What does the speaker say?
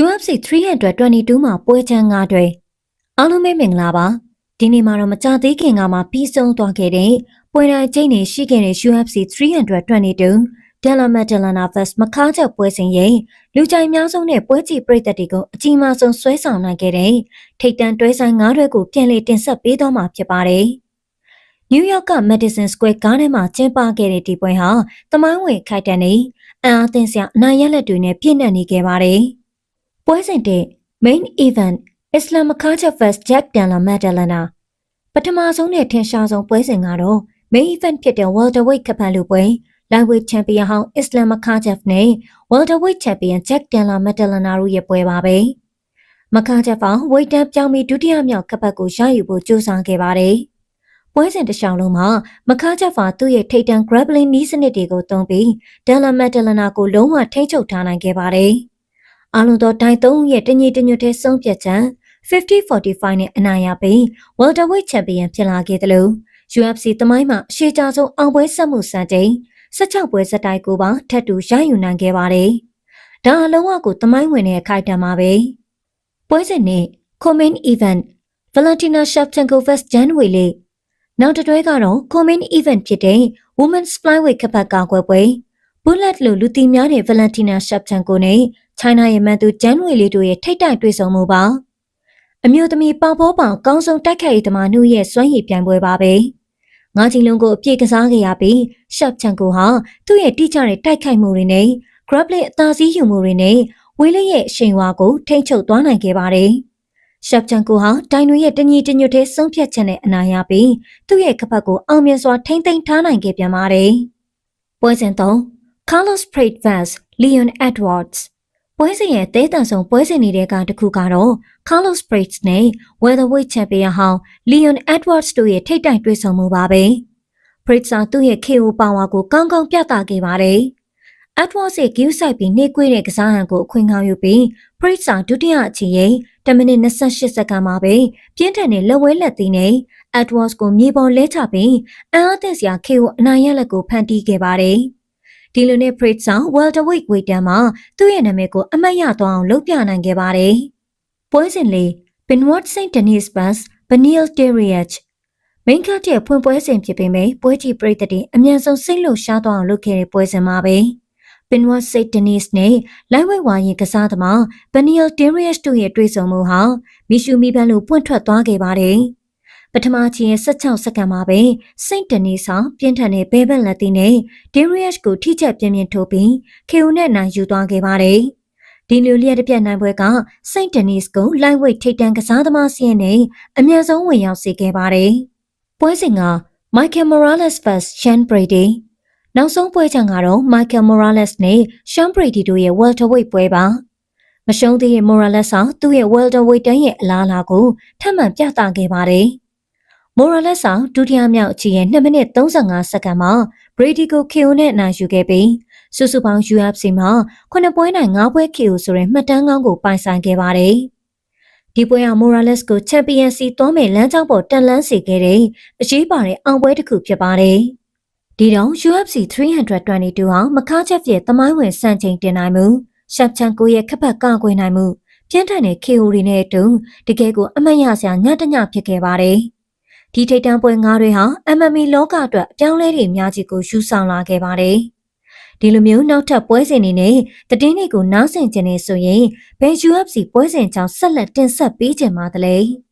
UFC 322မှာပွဲချမ်း၅တွေအားလုံးပဲမင်္ဂလာပါဒီနေ့မှာတော့မကြသေးခင်ကမှပြီးဆုံးသွားခဲ့တဲ့ပွဲတိုင်းချိန်နေရှိခဲ့တဲ့ UFC 322 Della Maddalena vs မခါချက်ပွဲစဉ်ရဲ့လူကြိုက်များဆုံးတဲ့ပွဲကြည့်ပရိသတ်တွေကိုအကြီးမားဆုံးဆွဲဆောင်နိုင်ခဲ့တဲ့ထိပ်တန်းတွဲဆိုင်၅တွေကိုပြန်လည်တင်ဆက်ပေးသွားမှာဖြစ်ပါတယ်နယူးယောက်က Madison Square Garden မှာကျင်းပခဲ့တဲ့ဒီပွဲဟာသမိုင်းဝင်ခိုက်တန်နေအံအားသင့်စရာအနိုင်ရလက်တွေနဲ့ပြည့်နှက်နေခဲ့ပါတယ်။ ပွဲစဉ်တဲ့ main event Islam Makhachev vs Jack Della Maddalena ပထမဆုံးနဲ့ထင်ရှားဆုံးပွဲစဉ်ကတော့ main event ဖြစ်တဲ့ welterweight ကပ်ဖန်လူပွဲ lightweight champion ဟောင်း Islam Makhachev နဲ့ welterweight champion Jack Della Maddalena တို့ရဲ့ပွဲပါပဲ။ Makhachev က weight တန်းပြောင်းပြီးဒုတိယမြောက်ကပ်ပတ်ကိုရယူဖို့ကြိုးစားခဲ့ပါတယ်။ပွဲစဉ်တစ်လျှောက်လုံးမှာ Makhachev ကသူ့ရဲ့ထိပ်တန်း grappling နည်းစနစ်တွေကိုသုံးပြီး Della Maddalena ကိုလုံးဝထိန်းချုပ်ထားနိုင်ခဲ့ပါတယ်။ အားလုံးသောတိုင်သုံးဦးရဲ့တညီတညွတ်တဲ့ဆုံးဖြတ်ချက်50-45နဲ့အနိုင်ရပြီး welterweight champion ဖြစ်လာခဲ့တယ်လို့ UFC သမိုင်းမှာအရှိကြဆုံးအောင်ပွဲဆက်မှုစံချိန်16ပွဲစတိုက်ကိုပါထပ်တူရယူနိုင်ခဲ့ပါတယ်။ဒါအလုံးဝကိုသမိုင်းဝင်တဲ့အခိုက်အတန့်ပါပဲ။ပွဲစဉ်နဲ့ Common Event Valentina Shevchenko vs Jan Weili နောက်တစ်တွဲကတော့ Common Event ဖြစ်တဲ့ Women's Flyweight ကပတ်ကာကွယ်ပွဲ Bullet လို့လူသိများတဲ့ Valentina Shevchenko နဲ့ China ရဲ့မန်သူ Jan Weili တို့ရဲ့ထိပ်တိုက်တွေ့ဆုံမှုပါ။အမျိုးသမီးပေါပေါပေါကောင်းဆုံးတိုက်ခိုက်ရေးသမားနှုတ်ရဲ့စွမ်းရည်ပြိုင်ပွဲပါပဲငါးချင်းလုံးကိုအပြည့်ကစားခဲ့ရပြီးရှပ်ချန်ကိုဟာသူ့ရဲ့တိကျတဲ့တိုက်ခိုက်မှုတွေနဲ့ grappling အသာစီးယူမှုတွေနဲ့ဝေးလေးရဲ့အရှိန်ဝါကိုထိန်းချုပ်သွားနိုင်ခဲ့ပါတယ်ရှပ်ချန်ကိုဟာတိုင်တွေရဲ့တညီတညွတ်တဲ့ဆုံးဖြတ်ချက်နဲ့အနာရပြီးသူ့ရဲ့ကပတ်ကိုအောင်မြင်စွာထိန်းသိမ်းထားနိုင်ခဲ့ပြန်ပါတယ်ပွဲစဉ်သုံး Carlos Pratt vs Leon Edwards ပွဲစဉ်ရဲ့တဲတန်ဆုံးပွဲစဉ်တွေကတခုကတော့ Carlos Prates နဲ့ Welterweight Champion ဟောင်း Leon Edwards တို့ရဲ့ထိပ်တိုက်တွေ့ဆုံမှုပါပဲ။ Prates ကသူ့ရဲ့ KO power ကိုကောင်းကောင်းပြသခဲ့ပါတယ်။ Edwards ရဲ့ gill ဆိုင်ပြီးနှိကွေးတဲ့ကစားဟန်ကိုအခွင့်ကောင်းယူပြီး Prates ကဒုတိယအချီရင်10မိနစ်28စက္ကန့်မှာပဲပြင်းထန်တဲ့လက်ဝဲလက်သီးနဲ့ Edwards ကိုမြေပေါ်လဲချပြီးအံအားသင့်စရာ KO အနိုင်ရလက်ကိုဖန်တီးခဲ့ပါတယ်။ ဒီလိုနဲ့ Prates ဆောင် welterweight weight တန်းမှာသူ့ရဲ့နာမည်ကိုအမှတ်ရသွားအောင်လုပ်ပြနိုင်ခဲ့ပါတယ်။ပွဲစဉ်လေး Benoit Saint Denis vs Benil Dariush မိန်ကတ်ရဲ့ဖွင့်ပွဲစဉ်ဖြစ်ပေမဲ့ပွဲကြည့်ပရိသတ်တွေအမြန်ဆုံးစိတ်လှုပ်ရှားသွားအောင်လုပ်ခဲ့တဲ့ပွဲစဉ်မှာပဲ။ Benoit Saint Denis နဲ့ lightweight ဝါရင်ကစားသမား Benil Dariush တို့ရဲ့တွေ့ဆုံမှုဟာမီရှူမီပန်းလိုပွင့်ထွက်သွားခဲ့ပါတယ်။ ပထမချီရဲ့16စက္ကန့်မှာပဲစိတ်တနေဆောင်ပြင်းထန်တဲ့ဘဲဘက်လက်သီးနဲ့ဒေရီယက်ကိုထိချက်ပြင်းပြင်းထိုးပြီးခေဦးနဲ့နိုင်ယူသွားခဲ့ပါတယ်။ဒီလိုလျက်တစ်ပြက်နိုင်ပွဲကစိတ်တနီစ်ကို lightweight ထိပ်တန်းကစားသမားစီးရင်နဲ့အများဆုံးဝင်ရောက်စေခဲ့ပါတယ်။ပွဲစဉ်က Michael Morales vs Sean Brady နောက်ဆုံးပွဲချံကတော့ Michael Morales နဲ့ Sean Brady တို့ရဲ့ welterweight ပွဲပါ။မရှုံးသေးတဲ့ Morales ဟာသူ့ရဲ့ welterweight တန်းရဲ့အလားအလာကိုထပ်မံပြသခဲ့ပါတယ်။ မိုရာလက်ဆောင်ဒုတိယမြောက်အချီရဲ့2မိနစ်35စက္ကန့်မှာ Brady ကို KO နဲ့နိုင်ယူခဲ့ပြီးစုစုပေါင်း UFC မှာ9ပွဲနိုင်5ပွဲ KO ဆိုတဲ့မှတ်တမ်းကောင်းကိုပိုင်ဆိုင်ခဲ့ပါတယ်။ဒီပွဲဟာ Morales ကို Championship သွားမဲ့လမ်းကြောင်းပေါ်တက်လှမ်းစေခဲ့တဲ့အရေးပါတဲ့အောင်ပွဲတစ်ခုဖြစ်ပါတယ်။ဒီတော့ UFC 322ဟာမခါချက်ရဲ့သမိုင်းဝင်စံချိန်တင်နိုင်မှုရှပ်ချန်ကိုရဲ့ခက်ပတ်ကကွယ်နိုင်မှုပြင်းထန်တဲ့ KO တွေနဲ့အတူတကယ်ကိုအမတ်ရစရာညတညဖြစ်ခဲ့ပါတယ်။ ဒီထိတ်တန့်ပွဲငါးတွေဟာ MMA လောကအတွက်အပြောင်းလဲတွေအများကြီးကိုယူဆောင်လာခဲ့ပါတယ်။ဒီလိုမျိုးနောက်ထပ်ပွဲစဉ်တွေနဲ့တည်င်းတွေကိုနားဆင်ကြနေဆိုရင်ဘယ် UFC ပွဲစဉ်ကြောင့်ဆက်လက်တင်ဆက်ပေးကြမှာတလဲ။